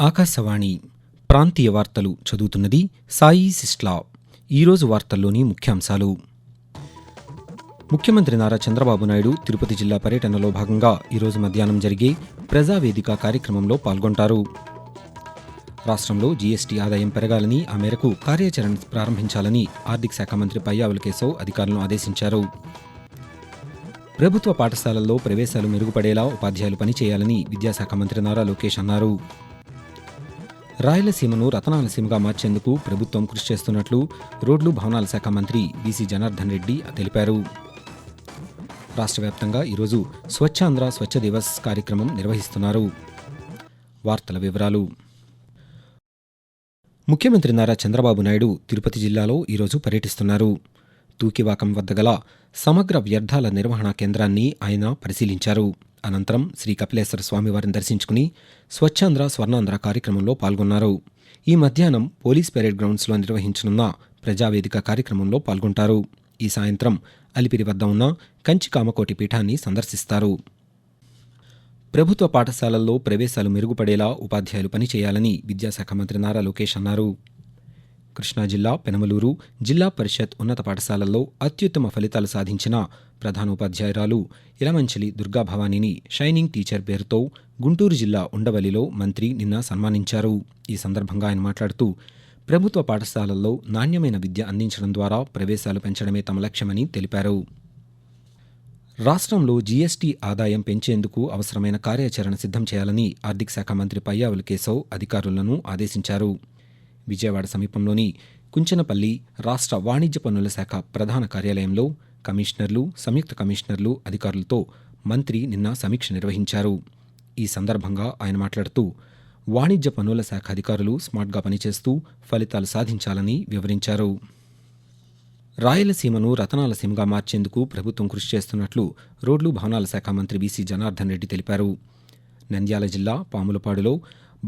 ఆకాశవాణి ప్రాంతీయ వార్తలు చదువుతున్నది సాయి సిస్లా. ఈరోజు వార్తల్లోని ముఖ్యాంశాలు. ముఖ్యమంత్రి నారా చంద్రబాబు నాయుడు తిరుపతి జిల్లా పర్యటనలో భాగంగా ఈరోజు మధ్యాహ్నం జరిగే ప్రజావేదిక కార్యక్రమంలో పాల్గొంటారు. రాష్ట్రంలో జీఎస్టీ ఆదాయం పెరగాలని ఆ మేరకు కార్యాచరణ ప్రారంభించాలని ఆర్థిక శాఖ మంత్రి పయ్యావుల కేశవ్ అధికారులను ఆదేశించారు. ప్రభుత్వ పాఠశాలల్లో ప్రవేశాలు మెరుగుపడేలా ఉపాధ్యాయులు పనిచేయాలని విద్యాశాఖ మంత్రి నారా లోకేష్ అన్నారు. రాయలసీమను రతనాలసీమగా మార్చేందుకు ప్రభుత్వం కృషి చేస్తున్నట్లు రోడ్లు భవనాల శాఖ మంత్రి బీసీ జనార్దన్ రెడ్డి తెలిపారు. రాష్ట్ర వ్యాప్తంగా ఈరోజు స్వచ్ఛాంధ్ర స్వచ్ఛ దివస్ కార్యక్రమం నిర్వహిస్తున్నారు. వార్తల వివరాలు. ముఖ్యమంత్రి నారా చంద్రబాబు నాయుడు తిరుపతి జిల్లాలో ఈరోజు పర్యటిస్తున్నారు. తూకివాకం వద్ద గల సమగ్ర వ్యర్థాల నిర్వహణ కేంద్రాన్ని ఆయన పరిశీలించారు. అనంతరం శ్రీ కపిలేశ్వర స్వామివారిని దర్శించుకుని స్వచ్ఛాంధ్ర స్వర్ణాంధ్ర కార్యక్రమంలో పాల్గొన్నారు. ఈ మధ్యాహ్నం పోలీస్ పెరేడ్ గ్రౌండ్స్లో నిర్వహించనున్న ప్రజావేదిక కార్యక్రమంలో పాల్గొంటారు. ఈ సాయంత్రం అలిపిరి వద్ద ఉన్న కంచి కామకోటి పీఠాన్ని సందర్శిస్తారు. ప్రభుత్వ పాఠశాలల్లో ప్రవేశాలు మెరుగుపడేలా ఉపాధ్యాయులు పనిచేయాలని విద్యాశాఖ మంత్రి నారా లోకేష్ అన్నారు. కృష్ణా జిల్లా పెనమలూరు జిల్లా పరిషత్ ఉన్నత పాఠశాలల్లో అత్యుత్తమ ఫలితాలు సాధించిన ప్రధానోపాధ్యాయురాలు ఇలమంచలి దుర్గాభవానీని షైనింగ్ టీచర్ పేరుతో గుంటూరు జిల్లా ఉండవల్లిలో మంత్రి నిన్న సన్మానించారు. ఈ సందర్భంగా ఆయన మాట్లాడుతూ ప్రభుత్వ పాఠశాలల్లో నాణ్యమైన విద్య అందించడం ద్వారా ప్రవేశాలు పెంచడమే తమ లక్ష్యమని తెలిపారు. రాష్ట్రంలో జీఎస్టీ ఆదాయం పెంచేందుకు అవసరమైన కార్యాచరణ సిద్ధం చేయాలని ఆర్థిక శాఖ మంత్రి పయ్యావుల కేశవ్ అధికారులను ఆదేశించారు. విజయవాడ సమీపంలోని కుంచనపల్లి రాష్ట్ర వాణిజ్య పన్నుల శాఖ ప్రధాన కార్యాలయంలో కమిషనర్లు సంయుక్త కమిషనర్లు అధికారులతో మంత్రి నిన్న సమీక్ష నిర్వహించారు. ఈ సందర్భంగా ఆయన మాట్లాడుతూ వాణిజ్య పన్నుల శాఖ అధికారులు స్మార్ట్గా పనిచేస్తూ ఫలితాలు సాధించాలని వివరించారు. రాయలసీమను రతనాల సీమగా మార్చేందుకు ప్రభుత్వం కృషి చేస్తున్నట్లు రోడ్లు భవనాల శాఖ మంత్రి బీసీ జనార్దన్ రెడ్డి తెలిపారు. నంద్యాల జిల్లా పాములపాడులో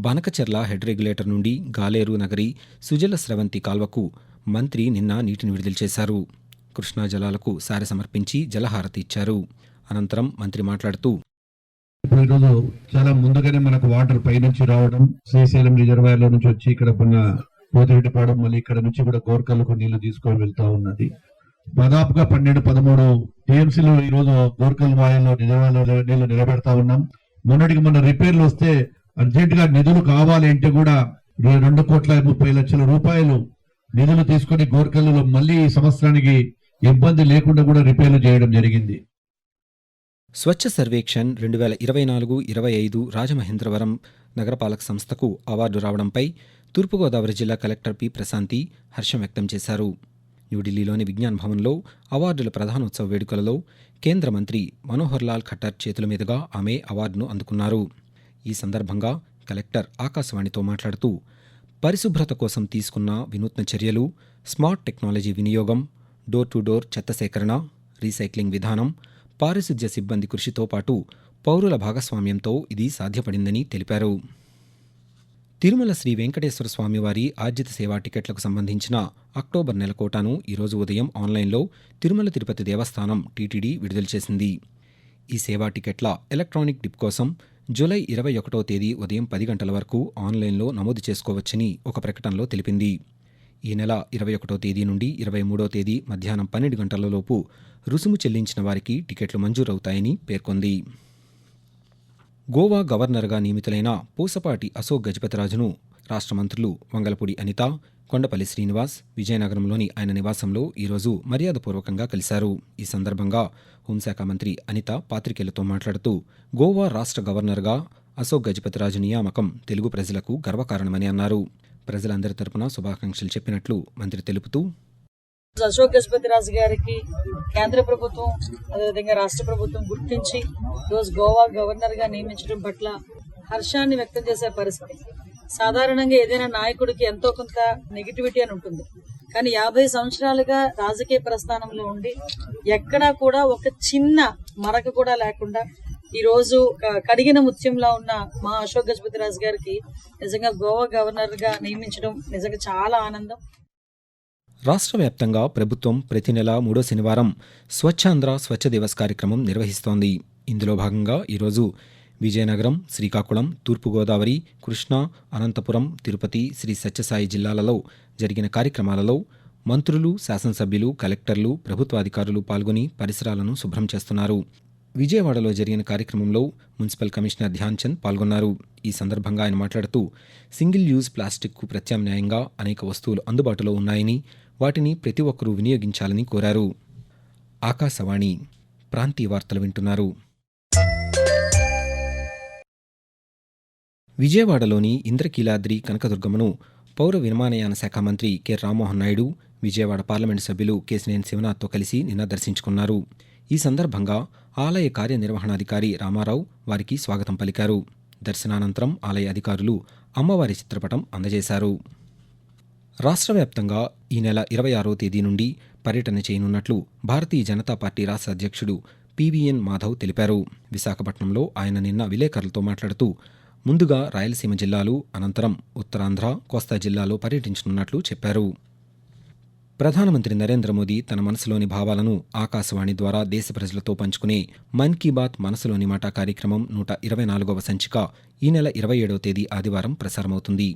బనకచెర్ల హెడ్ రెగ్యులేటర్ నుండి గాలేరు నగరి సుజల స్రవంతి కాల్వకు మంత్రి నిన్న నీటిని విడుదల చేశారు. కృష్ణా జలాలకు సారె సమర్పించి జలహారతి ఇచ్చారు. అనంతరం మంత్రి మాట్లాడుతూ ఇప్పుడు ఈరోజు చాలా ముందుగానే మనకు వాటర్ పైనుంచి రావడం శ్రీశైలం రిజర్వాయర్లో నుంచి వచ్చి ఇక్కడ ఉన్న పోతిరెడ్డిపాడు మళ్ళీ ఇక్కడ నుంచి కూడా గోర్కలకు నీళ్ళు తీసుకొని వెళ్తా ఉన్నది. దాదాపుగా పన్నెండు పదమూడు టీఎంసీలు ఈ రోజు గోర్కల్ వాయల్లో రిజర్వాయర్లో నీళ్ళు నిలబెడతా ఉన్నాం. మొన్నటికి మొన్న రిపేర్లు వస్తే అర్జెంటుగా నిధులు కావాలి అంటే కూడా రెండు కోట్ల ముప్పై లక్షల రూపాయలు నిధులు తీసుకొని గోర్కల్లో మళ్ళీ ఈ సంవత్సరానికి ఇబ్బంది లేకుండా కూడా రిపేర్లు చేయడం జరిగింది. స్వచ్ఛ సర్వేక్షన్ రెండు వేల ఇరవై నాలుగు ఇరవై ఐదు రాజమహేంద్రవరం నగరపాలక సంస్థకు అవార్డు రావడంపై తూర్పుగోదావరి జిల్లా కలెక్టర్ పి ప్రశాంతి హర్షం వ్యక్తం చేశారు. న్యూఢిల్లీలోని విజ్ఞాన్ భవన్లో అవార్డుల ప్రధానోత్సవ వేడుకలలో కేంద్ర మంత్రి మనోహర్ లాల్ ఖట్టర్ చేతుల మీదుగా ఆమె అవార్డును అందుకున్నారు. ఈ సందర్భంగా కలెక్టర్ ఆకాశవాణితో మాట్లాడుతూ పరిశుభ్రత కోసం తీసుకున్న వినూత్న చర్యలు స్మార్ట్ టెక్నాలజీ వినియోగం డోర్ టు డోర్ చెత్త సేకరణ రీసైక్లింగ్ విధానం పారిశుధ్య సిబ్బంది కృషితో పాటు పౌరుల భాగస్వామ్యంతో ఇది సాధ్యపడిందని తెలిపారు. తిరుమల శ్రీ వెంకటేశ్వర స్వామివారి ఆర్జిత సేవా టికెట్లకు సంబంధించిన అక్టోబర్ నెల కోటాను ఈరోజు ఉదయం ఆన్లైన్లో తిరుమల తిరుపతి దేవస్థానం టీటీడీ విడుదల చేసింది. ఈ సేవా టికెట్ల ఎలక్ట్రానిక్ డిప్ కోసం జూలై ఇరవై ఒకటో తేదీ ఉదయం పది గంటల వరకు ఆన్లైన్లో నమోదు చేసుకోవచ్చని ఒక ప్రకటనలో తెలిపింది. ఈ నెల ఇరవై ఒకటో తేదీ నుండి ఇరవై మూడో తేదీ మధ్యాహ్నం పన్నెండు గంటలలోపు రుసుము చెల్లించిన వారికి టికెట్లు మంజూరవుతాయని పేర్కొంది. గోవా గవర్నర్గా నియమితులైన పూసపాటి అశోక్ గజపతిరాజును రాష్ట్ర మంత్రులు వంగలపూడి అనిత కొండపల్లి శ్రీనివాస్ విజయనగరంలోని ఆయన నివాసంలో ఈరోజు మర్యాదపూర్వకంగా కలిశారు. ఈ సందర్భంగా హోంశాఖ మంత్రి అనిత పాత్రికేయులతో మాట్లాడుతూ గోవా రాష్ట్ర గవర్నర్గా అశోక్ గజపతిరాజు నియామకం తెలుగు ప్రజలకు గర్వకారణమని అన్నారు. ప్రజలందరి తరపున శుభాకాంక్షలు చెప్పినట్లు మంత్రి తెలుపుతూ అశోక్ గజపతిరాజు గారికి కేంద్ర ప్రభుత్వం అదేవిధంగా రాష్ట్ర ప్రభుత్వం గుర్తించి ఈరోజు గోవా గవర్నర్గా నియమించడం పట్ల హర్షాన్ని వ్యక్తం చేసే పరిస్థితి. సాధారణంగా ఏదైనా నాయకుడికి ఎంతో కొంత నెగిటివిటీ అని ఉంటుంది. కానీ యాభై సంవత్సరాలుగా రాజకీయ ప్రస్థానంలో ఉండి ఎక్కడా కూడా ఒక చిన్న మరక కూడా లేకుండా ఈ రోజు కడిగిన ముత్యంలా ఉన్న మా అశోక్ గజపతి రాజు గారికి నిజంగా గోవా గవర్నర్గా నియమించడం నిజంగా చాలా ఆనందం. రాష్ట్ర వ్యాప్తంగా ప్రభుత్వం ప్రతి నెల మూడో శనివారం స్వచ్ఛాంధ్ర స్వచ్ఛ దివస్ కార్యక్రమం నిర్వహిస్తోంది. ఇందులో భాగంగా ఈరోజు విజయనగరం శ్రీకాకుళం తూర్పుగోదావరి కృష్ణా అనంతపురం తిరుపతి శ్రీ సత్యసాయి జిల్లాలలో జరిగిన కార్యక్రమాలలో మంత్రులు శాసనసభ్యులు కలెక్టర్లు ప్రభుత్వాధికారులు పాల్గొని పరిసరాలను శుభ్రం చేస్తున్నారు. విజయవాడలో జరిగిన కార్యక్రమంలో మున్సిపల్ కమిషనర్ ధ్యాన్చంద్ పాల్గొన్నారు. ఈ సందర్భంగా ఆయన మాట్లాడుతూ సింగిల్ యూజ్ ప్లాస్టిక్కు ప్రత్యామ్నాయంగా అనేక వస్తువులు అందుబాటులో ఉన్నాయని వాటిని ప్రతి ఒక్కరూ వినియోగించాలని కోరారు. ఆకాశవాణి ప్రాంతీయ వార్తలు వింటున్నారు. విజయవాడలోని ఇంద్రకీలాద్రి కనకదుర్గమ్మను పౌర విమానయాన శాఖ మంత్రి కె. రామ్మోహన్ నాయుడు విజయవాడ పార్లమెంటు సభ్యులు కేసినేని శివనాథ్తో కలిసి నిన్న దర్శించుకున్నారు. ఈ సందర్భంగా ఆలయ కార్యనిర్వహణాధికారి రామారావు వారికి స్వాగతం పలికారు. దర్శనానంతరం ఆలయ అధికారులు అమ్మవారి చిత్రపటం అందజేశారు. రాష్ట్ర వ్యాప్తంగా ఈ నెల ఇరవై ఆరో తేదీ నుండి పర్యటన చేయనున్నట్లు భారతీయ జనతా పార్టీ రాష్ట్ర అధ్యక్షుడు పివిఎన్ మాధవ్ తెలిపారు. విశాఖపట్నంలో ఆయన నిన్న విలేకరులతో మాట్లాడుతూ ముందుగా రాయలసీమ జిల్లాలు అనంతరం ఉత్తరాంధ్ర కోస్తా జిల్లాలో పర్యటించనున్నట్లు చెప్పారు. ప్రధానమంత్రి నరేంద్ర మోదీ తన మనసులోని భావాలను ఆకాశవాణి ద్వారా దేశ ప్రజలతో పంచుకునే మన్ కీ బాత్ మనసులోని మాట కార్యక్రమం నూట ఇరవై నాలుగవ సంచిక ఈ నెల ఇరవై ఏడవ తేదీ ఆదివారం ప్రసారమవుతుంది.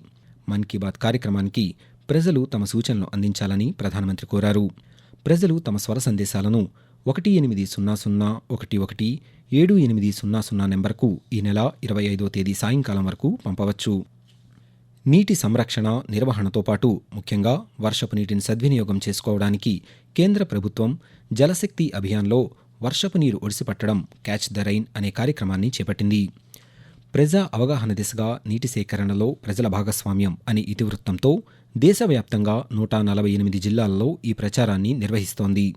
మన్ కీ బాత్ కార్యక్రమానికి ప్రజలు తమ సూచనలు అందించాలని ప్రధానమంత్రి కోరారు. ప్రజలు తమ స్వర సందేశాలను ఒకటి ఎనిమిది సున్నా సున్నా ఒకటి ఒకటి ఏడు ఎనిమిది సున్నా సున్నా నెంబర్కు ఈ నెల ఇరవై ఐదో తేదీ సాయంకాలం వరకు పంపవచ్చు. నీటి సంరక్షణ నిర్వహణతో పాటు ముఖ్యంగా వర్షపు నీటిని సద్వినియోగం చేసుకోవడానికి కేంద్ర ప్రభుత్వం జలశక్తి అభియాన్లో వర్షపు నీరు ఒడిసిపట్టడం క్యాచ్ ద రైన్ అనే కార్యక్రమాన్ని చేపట్టింది. ప్రజా అవగాహన దిశగా నీటి సేకరణలో ప్రజల భాగస్వామ్యం అనే ఇతివృత్తంతో దేశవ్యాప్తంగా నూట నలభై ఎనిమిది జిల్లాల్లో ఈ ప్రచారాన్ని నిర్వహిస్తోంది.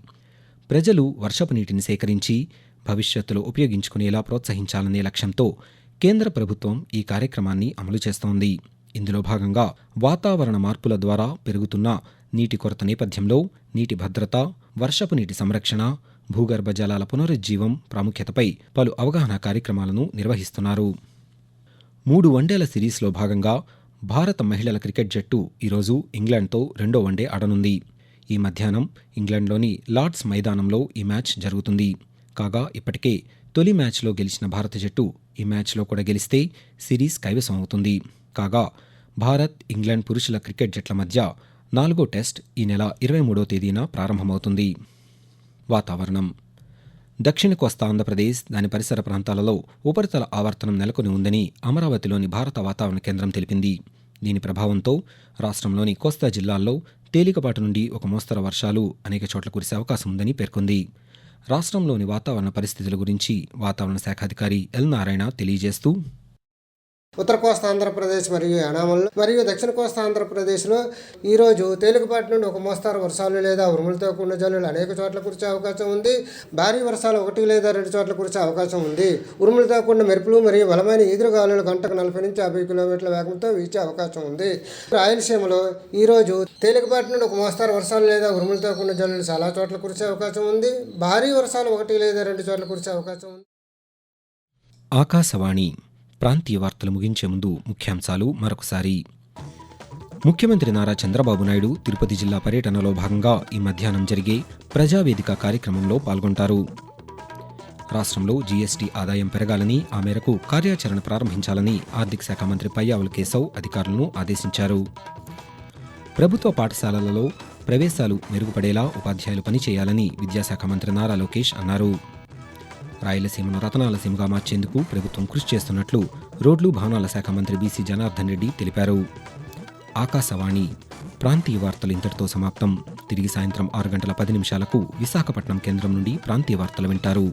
ప్రజలు వర్షపు నీటిని సేకరించి భవిష్యత్తులో ఉపయోగించుకునేలా ప్రోత్సహించాలనే లక్ష్యంతో కేంద్ర ప్రభుత్వం ఈ కార్యక్రమాన్ని అమలు చేస్తోంది. ఇందులో భాగంగా వాతావరణ మార్పుల ద్వారా పెరుగుతున్న నీటి కొరత నేపథ్యంలో నీటి భద్రత వర్షపు నీటి సంరక్షణ భూగర్భ జలాల పునరుజ్జీవం ప్రాముఖ్యతపై పలు అవగాహన కార్యక్రమాలను నిర్వహిస్తున్నారు. మూడు వన్డేల సిరీస్లో భాగంగా భారత మహిళల క్రికెట్ జట్టు ఈరోజు ఇంగ్లాండ్తో రెండో వన్డే ఆడనుంది. ఈ మధ్యాహ్నం ఇంగ్లాండ్లోని లార్డ్స్ మైదానంలో ఈ మ్యాచ్ జరుగుతుంది. కాగా ఇప్పటికే తొలి మ్యాచ్లో గెలిచిన భారత జట్టు ఈ మ్యాచ్లో కూడా గెలిస్తే సిరీస్ కైవసం అవుతుంది. కాగా భారత్ ఇంగ్లాండ్ పురుషుల క్రికెట్ జట్ల మధ్య నాలుగో టెస్ట్ ఈ నెల ఇరవై మూడో తేదీన ప్రారంభమవుతుంది. వాతావరణం. దక్షిణ కోస్తా ఆంధ్రప్రదేశ్ దాని పరిసర ప్రాంతాలలో ఉపరితల ఆవర్తనం నెలకొని ఉందని అమరావతిలోని భారత వాతావరణ కేంద్రం తెలిపింది. దీని ప్రభావంతో రాష్ట్రంలోని కోస్తా జిల్లాల్లో తేలికపాటి నుండి ఒక మోస్తరు వర్షాలు అనేక చోట్ల కురిసే అవకాశం ఉందని పేర్కొంది. రాష్ట్రంలోని వాతావరణ పరిస్థితుల గురించి వాతావరణ శాఖ అధికారి ఎల్ నారాయణ తెలియజేస్తూ ఉత్తర కోస్తా ఆంధ్రప్రదేశ్ మరియు యానామంలో మరియు దక్షిణ కోస్తా ఆంధ్రప్రదేశ్లో ఈరోజు తేలికపాటి నుండి ఒక మోస్తారు వర్షాలు లేదా ఉరుములతో కూడిన జల్లులు అనేక చోట్ల కురిసే అవకాశం ఉంది. భారీ వర్షాలు ఒకటి లేదా రెండు చోట్ల కురిసే అవకాశం ఉంది. ఉరుములతో కూడిన మెరుపులు మరియు బలమైన ఈదురుగాలులు గంటకు నలభై నుంచి యాభై కిలోమీటర్ల వేగంతో వీచే అవకాశం ఉంది. రాయలసీమలో ఈరోజు తేలికపాటి నుండి ఒక మోస్తారు వర్షాలు లేదా ఉరుములతో కూడిన జల్లులు చాలా చోట్ల కురిసే అవకాశం ఉంది. భారీ వర్షాలు ఒకటి లేదా రెండు చోట్ల కురిసే అవకాశం ఉంది. ఆకాశవాణి ప్రాంతీయ వార్తలు ముగించే ముందు ముఖ్యాంశాలు మరొకసారి. ముఖ్యమంత్రి నారా చంద్రబాబు నాయుడు తిరుపతి జిల్లా పర్యటనలో భాగంగా ఈ మధ్యాహ్నం జరిగే ప్రజావేదిక కార్యక్రమంలో పాల్గొంటారు. రాష్ట్రంలో జీఎస్టీ ఆదాయం పెరగాలని ఆ మేరకు కార్యాచరణ ప్రారంభించాలని ఆర్థిక శాఖ మంత్రి పయ్యావుల కేశవ్ అధికారులను ఆదేశించారు. ప్రభుత్వ పాఠశాలలలో ప్రవేశాలు మెరుగుపడేలా ఉపాధ్యాయులు పనిచేయాలని విద్యాశాఖ మంత్రి నారా లోకేష్ అన్నారు. రాయలసీమను రతనాలసీమగా మార్చేందుకు ప్రభుత్వం కృషి చేస్తున్నట్లు రోడ్లు భవనాల శాఖ మంత్రి బీసీ జనార్దన్ రెడ్డి తెలిపారు. ఆకాశవాణి ప్రాంతీయ వార్తలు ఇంతటితో సమాప్తం. తిరిగి సాయంత్రం ఆరు గంటల పది నిమిషాలకు విశాఖపట్నం కేంద్రం నుండి ప్రాంతీయ వార్తలు వింటారు.